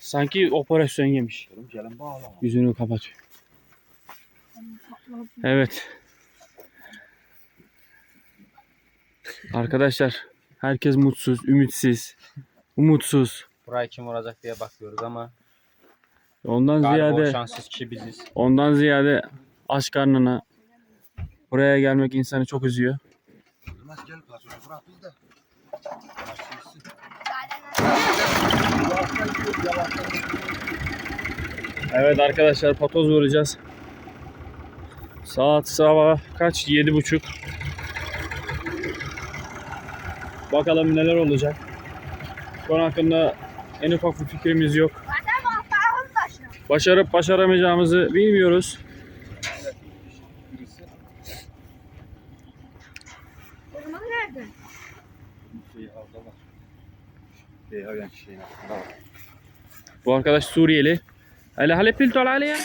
Sanki operasyon yemiş. Yüzünü kapatıyor. Evet. Arkadaşlar herkes mutsuz, ümitsiz, umutsuz. Burayı kim vuracak diye bakıyoruz ama Ondan galiba ziyade şanssız kişi biziz. ondan ziyade aç karnına buraya gelmek insanı çok üzüyor. Yılmaz gel patronu bırak biz de. Evet arkadaşlar patoz vuracağız. Saat sabah kaç? Yedi buçuk. Bakalım neler olacak. Konu hakkında en ufak bir fikrimiz yok. Başarıp başaramayacağımızı bilmiyoruz. Bu arkadaş Suriyeli. Hele hale piltol aleye.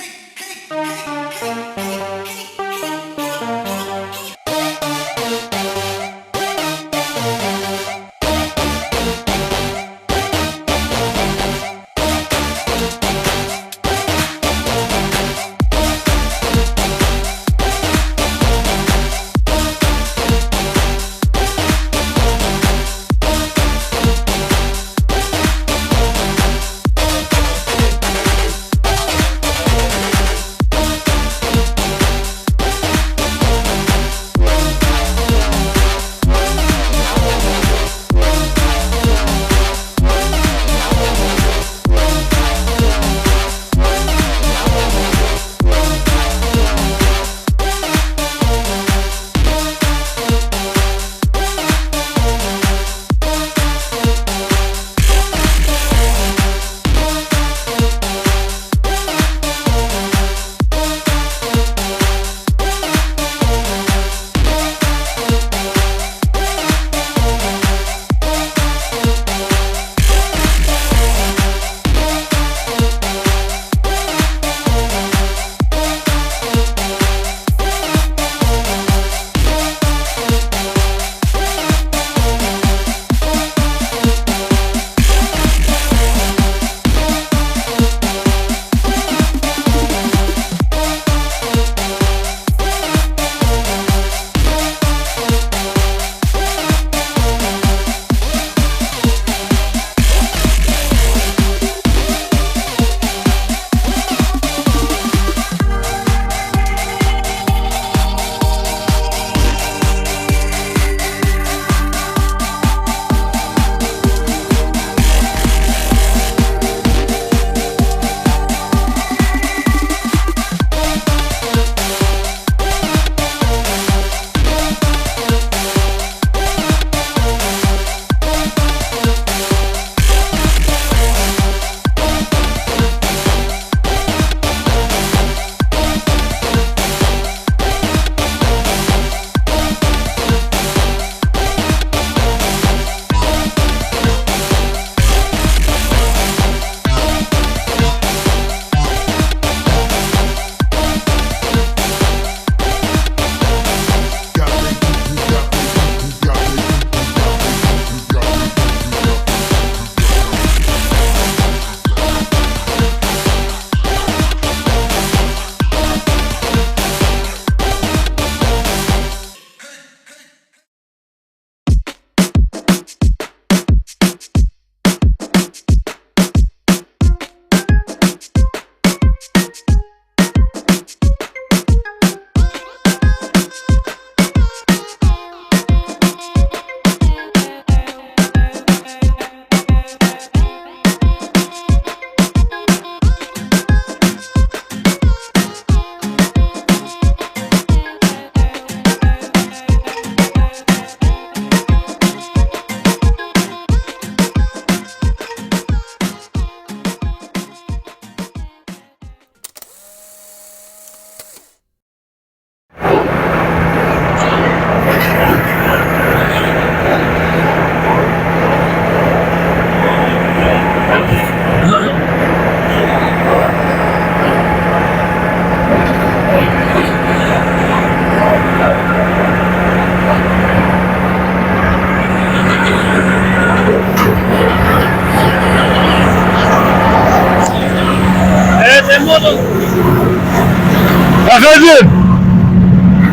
Gördüm.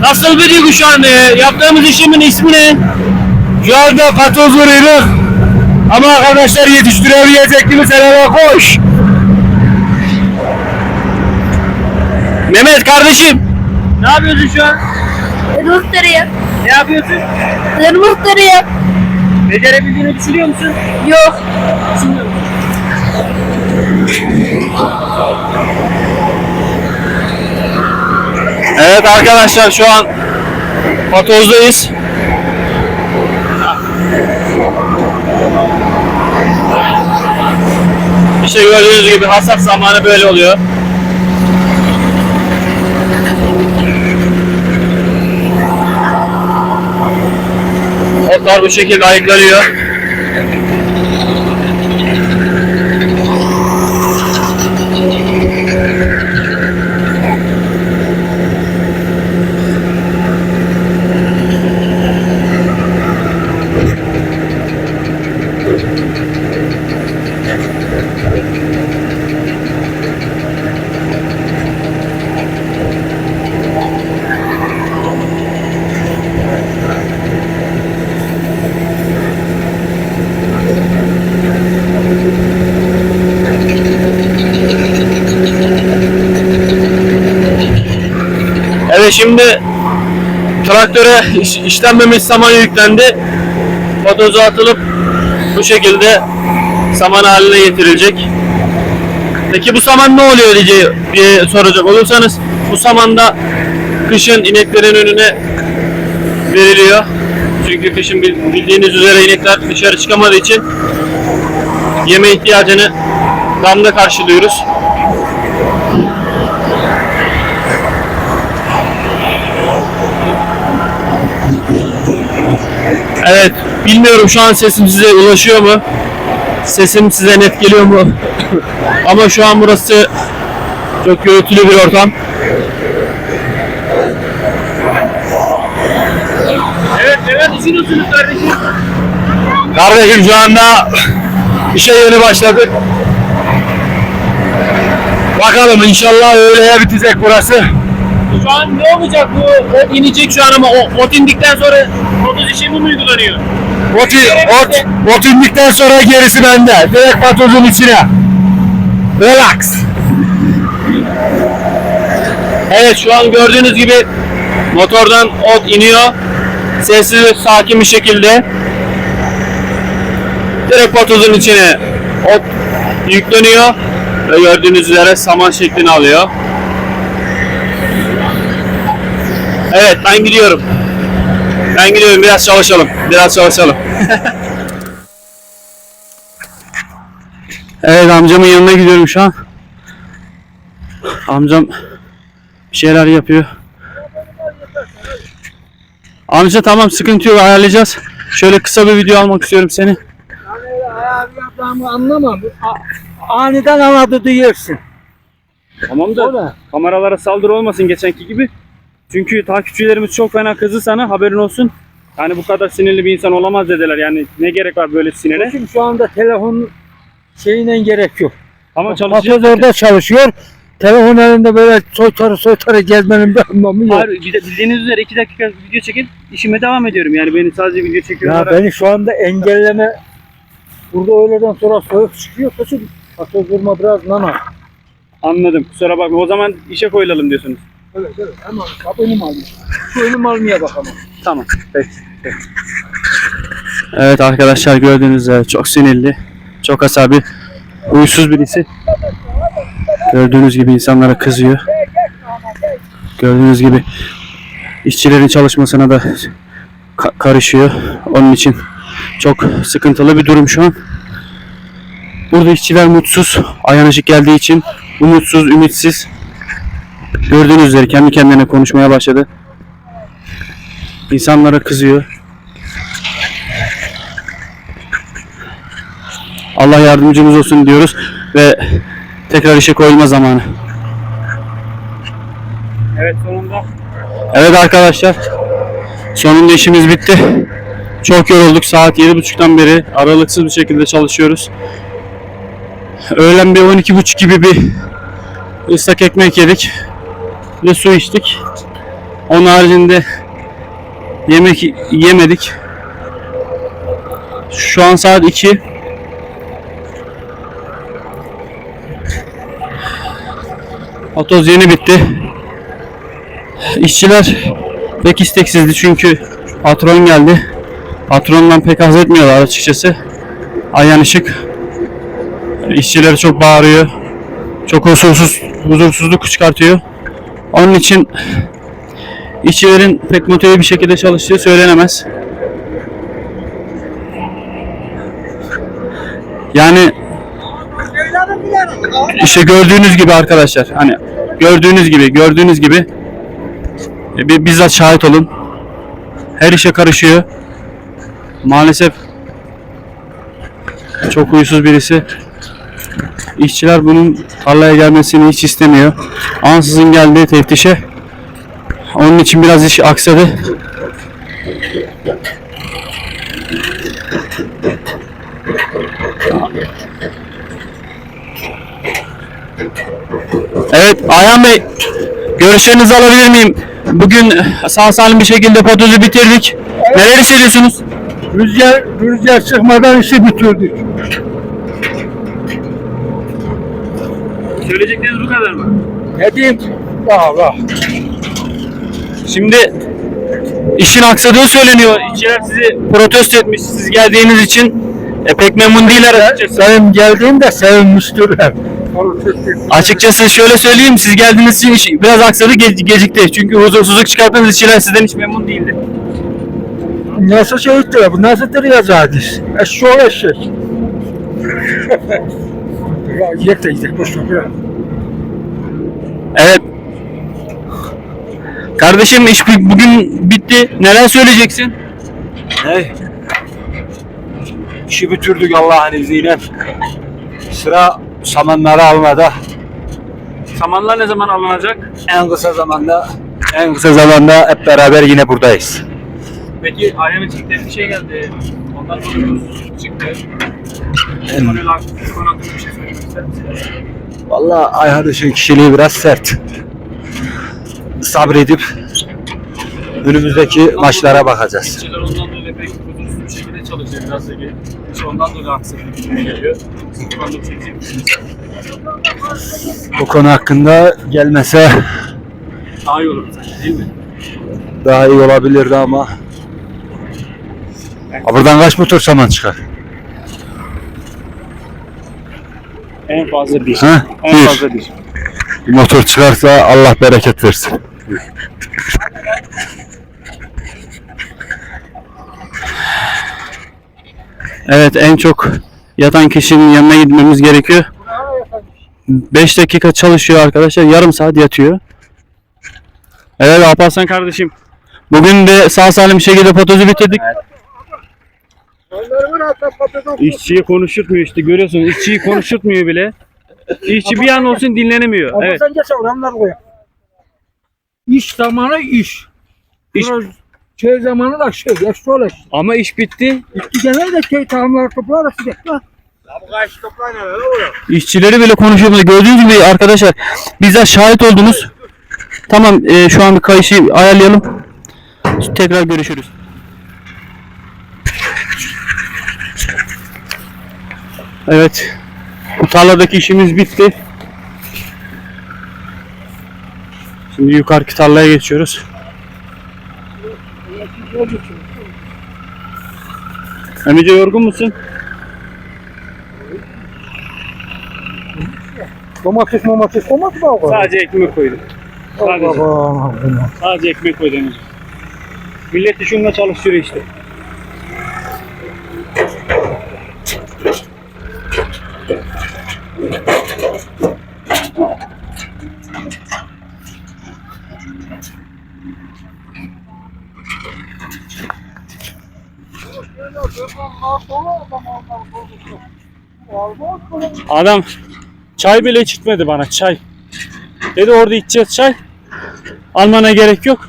Nasıl bir duygu şu an? Yaptığımız işimin ismi ne? Şu anda patoz vuruyoruz. Ama arkadaşlar yetiştiremeyecek gibi seneye koş. Mehmet kardeşim. Ne yapıyorsun şu an? Muhtarıyım. Ne yapıyorsun? Ben muhtarıyım. Becerebildiğini düşünüyor musun? Yok. Düşünmüyor musun? Evet arkadaşlar şu an Patozdayız. İşte gördüğünüz gibi hasat zamanı böyle oluyor. Otlar bu şekilde ayıklanıyor. Evet şimdi traktöre iş, işlenmemiş saman yüklendi. Patozu atılıp bu şekilde saman haline getirilecek. Peki bu saman ne oluyor diye, diye soracak olursanız bu samanda kışın ineklerin önüne veriliyor. Çünkü kışın bil- bildiğiniz üzere inekler dışarı çıkamadığı için yeme ihtiyacını damda karşılıyoruz. Evet, bilmiyorum şu an sesim size ulaşıyor mu? Sesim size net geliyor mu? Ama şu an burası çok gürültülü bir ortam. Evet, neler düşünüyorsunuz kardeşim? Kardeşim şu anda işe yeni başladık. Bakalım inşallah öğleye bitecek burası. Şu an ne olacak bu? Ot inecek şu an ama o, ot indikten sonra otuz işlemi mi uygulanıyor? Ot, ot, ot indikten sonra gerisi bende. Direkt patozun içine. Relax. Evet şu an gördüğünüz gibi motordan ot iniyor. Sessiz ve sakin bir şekilde. Direkt patozun içine ot yükleniyor. Ve gördüğünüz üzere saman şeklini alıyor. Evet ben gidiyorum. Ben gidiyorum biraz çalışalım. Biraz çalışalım. evet amcamın yanına gidiyorum şu an. Amcam bir şeyler yapıyor. Amca tamam sıkıntı yok ayarlayacağız. Şöyle kısa bir video almak istiyorum seni. yapacağımı anlamam. Aniden anladı diyorsun. Tamam da kameralara saldırı olmasın geçenki gibi. Çünkü takipçilerimiz çok fena kızdı sana haberin olsun. Yani bu kadar sinirli bir insan olamaz dediler. Yani ne gerek var böyle sinire? Şimdi şu anda telefon şeyine gerek yok. Ama Çalışıyor çalışacağız. orada çalışıyor. Telefon elinde böyle soytarı soytarı gezmenin bir anlamı yok. Hayır, bir de bildiğiniz üzere 2 dakika video çekip işime devam ediyorum. Yani beni sadece video çekiyorum. Ya beni şu anda engelleme burada öğleden sonra soğuk çıkıyor. Kaçın Atıl durma biraz nana. Anladım. Kusura bakma. O zaman işe koyulalım diyorsunuz. Evet evet hemen kap önüm. Şu önüm almaya bakalım. Tamam. Peki. Evet arkadaşlar gördüğünüz üzere çok sinirli, çok asabi, huysuz birisi. Gördüğünüz gibi insanlara kızıyor. Gördüğünüz gibi işçilerin çalışmasına da ka- karışıyor. Onun için çok sıkıntılı bir durum şu an. Burada işçiler mutsuz, ayağın ışık geldiği için umutsuz, ümitsiz. Gördüğünüz üzere kendi kendine konuşmaya başladı. İnsanlara kızıyor. Allah yardımcımız olsun diyoruz ve tekrar işe koyulma zamanı. Evet sonunda. Evet arkadaşlar. Sonunda işimiz bitti. Çok yorulduk. Saat 7.30'dan beri aralıksız bir şekilde çalışıyoruz. Öğlen bir 12.30 gibi bir ıslak ekmek yedik. Ve su içtik. Onun haricinde yemek yemedik. Şu an saat 2. Otoz yeni bitti. İşçiler pek isteksizdi çünkü patron geldi. Patrondan pek haz etmiyorlar açıkçası. Ayhan Işık işçileri çok bağırıyor. Çok huzursuz, huzursuzluk çıkartıyor. Onun için işçilerin pek motive bir şekilde çalıştığı söylenemez. Yani işte gördüğünüz gibi arkadaşlar hani gördüğünüz gibi gördüğünüz gibi e, bir bizzat şahit olun. Her işe karışıyor. Maalesef çok huysuz birisi. İşçiler bunun tarlaya gelmesini hiç istemiyor. Ansızın geldi teftişe. Onun için biraz iş aksadı. Evet Ayhan Bey görüşlerinizi alabilir miyim? Bugün sağ salim bir şekilde potozu bitirdik. Neler hissediyorsunuz? Rüzgar, rüzgar çıkmadan işi bitirdik. Söyleyecekleriniz bu kadar mı? Ne diyeyim? Allah. Şimdi işin aksadığı söyleniyor. İşçiler sizi protesto etmiş siz geldiğiniz için. E, pek memnun değiller açıkçası. Benim geldiğimde sevinmiştirler. Açıkçası şöyle söyleyeyim siz geldiğiniz için iş biraz aksadı ge- gecikti. Çünkü huzursuzluk çıkarttığınız işçiler sizden hiç memnun değildi. Nasıl şey ettiler? Bu nasıl duruyor biz? Eşşoğlu eşek. Ya yeter yeter boş ver. Evet. Kardeşim iş bu- bugün bitti. Neler söyleyeceksin? Hey. İşi bitirdik Allah'ın izniyle. Sıra samanları almada. Samanlar ne zaman alınacak? En kısa zamanda en kısa zamanda hep beraber yine buradayız. Peki Ayhan Işık'tan bir şey geldi. Ondan huzursuzluk çıktı. Konuyla hakkında bir şey söylemek ister misiniz? Vallahi Ayhan Işık'ın kişiliği biraz sert. Sabredip önümüzdeki maçlara bakacağız. Ondan bu konu hakkında gelmese Daha iyi olur değil mi? daha iyi olabilirdi ama Ha, buradan kaç motor saman çıkar? En fazla bir. Ha? En Bir. fazla bir. Motor çıkarsa Allah bereket versin. Evet en çok yatan kişinin yanına gitmemiz gerekiyor. 5 dakika çalışıyor arkadaşlar. Yarım saat yatıyor. Evet Alparslan kardeşim. Bugün de sağ salim bir şekilde potozu bitirdik. İşçiyi konuşturtmuyor işte görüyorsunuz. İşçiyi konuşturtmuyor bile. İşçi bir an olsun dinlenemiyor. Ama Evet. sen geç oranlar koy. İş zamanı iş. İş- Biraz şey zamanı da şey, eşşoğlu eşek. Ama iş bitti. İşte gene de şey tamamları toplar sıcak. Ha? İşçileri bile konuşuyor. Gördüğünüz gibi arkadaşlar bizzat şahit oldunuz. Tamam e, şu an bir kayışı ayarlayalım. Tekrar görüşürüz. Evet. Bu tarladaki işimiz bitti. Şimdi yukarıki tarlaya geçiyoruz. Emice yorgun musun? Domates domates domates mı var? Sadece ekmek koydum. Sadece. Allah'ım Allah'ım. Sadece ekmek koydum. Millet de şununla çalıştırıyor işte. Adam çay bile içirtmedi bana çay. Dedi orada içeceğiz çay. Almana gerek yok.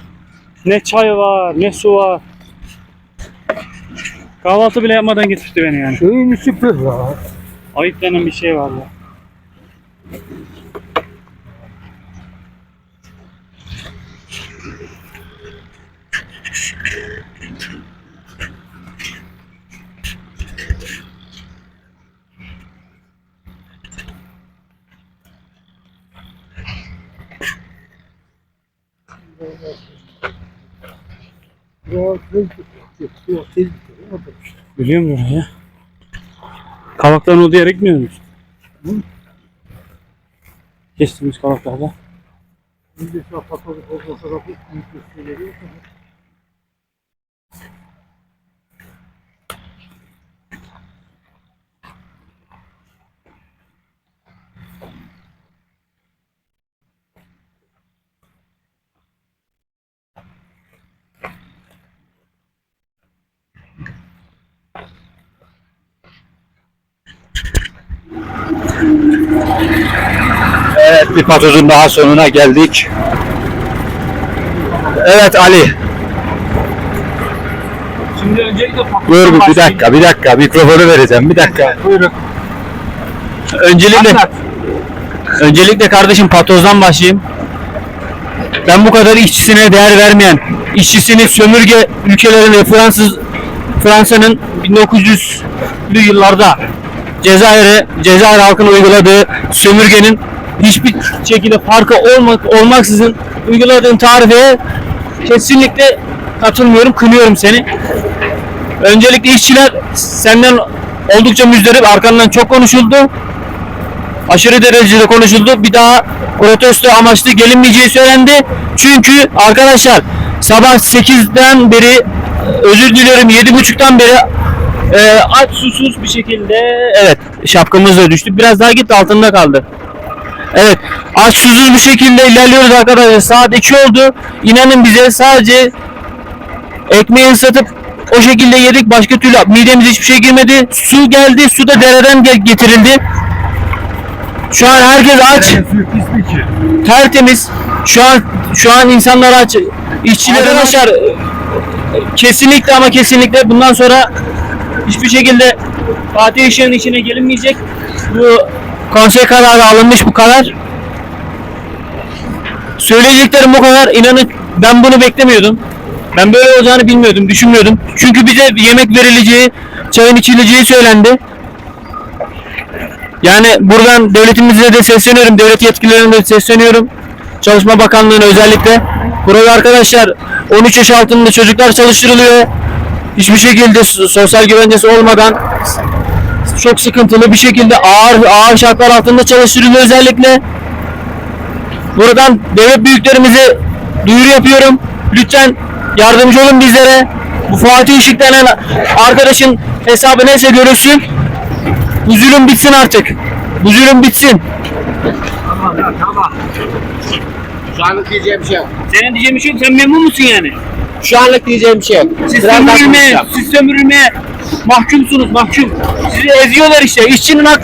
Ne çay var, ne su var. Kahvaltı bile yapmadan getirdi beni yani. Şeyin içi pür ya. Ayıp denen bir şey var ya. O o. Biliyor musun ya? Kavaktan o diyerek mi musun? Kestiğimiz kavaklarda. Şimdi şu patozu bozma tarafı büyük gösteriyor. Evet bir patozun daha sonuna geldik. Evet Ali. Şimdi öncelikle Dur bir, bir dakika bir dakika mikrofonu vereceğim bir dakika. Buyurun. Öncelikle öncelikle kardeşim patozdan başlayayım. Ben bu kadar işçisine değer vermeyen, işçisini sömürge ülkelerinde Fransız Fransa'nın 1900'lü yıllarda Cezayir'e Cezayir halkına uyguladığı sömürgenin hiçbir şekilde farkı olmak olmaksızın uyguladığın tarife kesinlikle katılmıyorum, kınıyorum seni. Öncelikle işçiler senden oldukça müzdarip, arkandan çok konuşuldu. Aşırı derecede konuşuldu. Bir daha protesto amaçlı gelinmeyeceği söylendi. Çünkü arkadaşlar sabah 8'den beri özür diliyorum 7.30'dan beri e, aç susuz bir şekilde evet şapkamız da düştü. Biraz daha gitti altında kaldı. Evet aç susuz bir şekilde ilerliyoruz arkadaşlar. Saat 2 oldu. İnanın bize sadece ekmeği ıslatıp o şekilde yedik. Başka türlü midemize hiçbir şey girmedi. Su geldi. Su da dereden getirildi. Şu an herkes aç. Tertemiz. Şu an şu an insanlar aç. İşçiler arkadaşlar kesinlikle ama kesinlikle bundan sonra hiçbir şekilde Fatih Işık'ın içine gelinmeyecek. Bu konsey kararı alınmış bu karar. Söyleyeceklerim bu kadar. İnanın ben bunu beklemiyordum. Ben böyle olacağını bilmiyordum, düşünmüyordum. Çünkü bize yemek verileceği, çayın içileceği söylendi. Yani buradan devletimize de sesleniyorum, devlet yetkililerine de sesleniyorum. Çalışma Bakanlığı'na özellikle. Burada arkadaşlar 13 yaş altında çocuklar çalıştırılıyor. Hiçbir şekilde so- sosyal güvencesi olmadan çok sıkıntılı bir şekilde ağır ağır şartlar altında çalıştırılıyor özellikle. Buradan devlet büyüklerimize duyuru yapıyorum. Lütfen yardımcı olun bizlere. Bu Fatih Işık denen arkadaşın hesabı neyse görülsün. Bu zulüm bitsin artık. Bu zulüm bitsin. Şu anlık diyeceğim bir şey yok. Senin diyeceğim bir şey yok. Sen memnun musun yani? Şu anlık diyeceğim bir şey yok. Siz sömürülmeye, konuşacağım. siz sömürülmeye mahkumsunuz mahkum. Sizi eziyorlar işte. İşçinin hakkı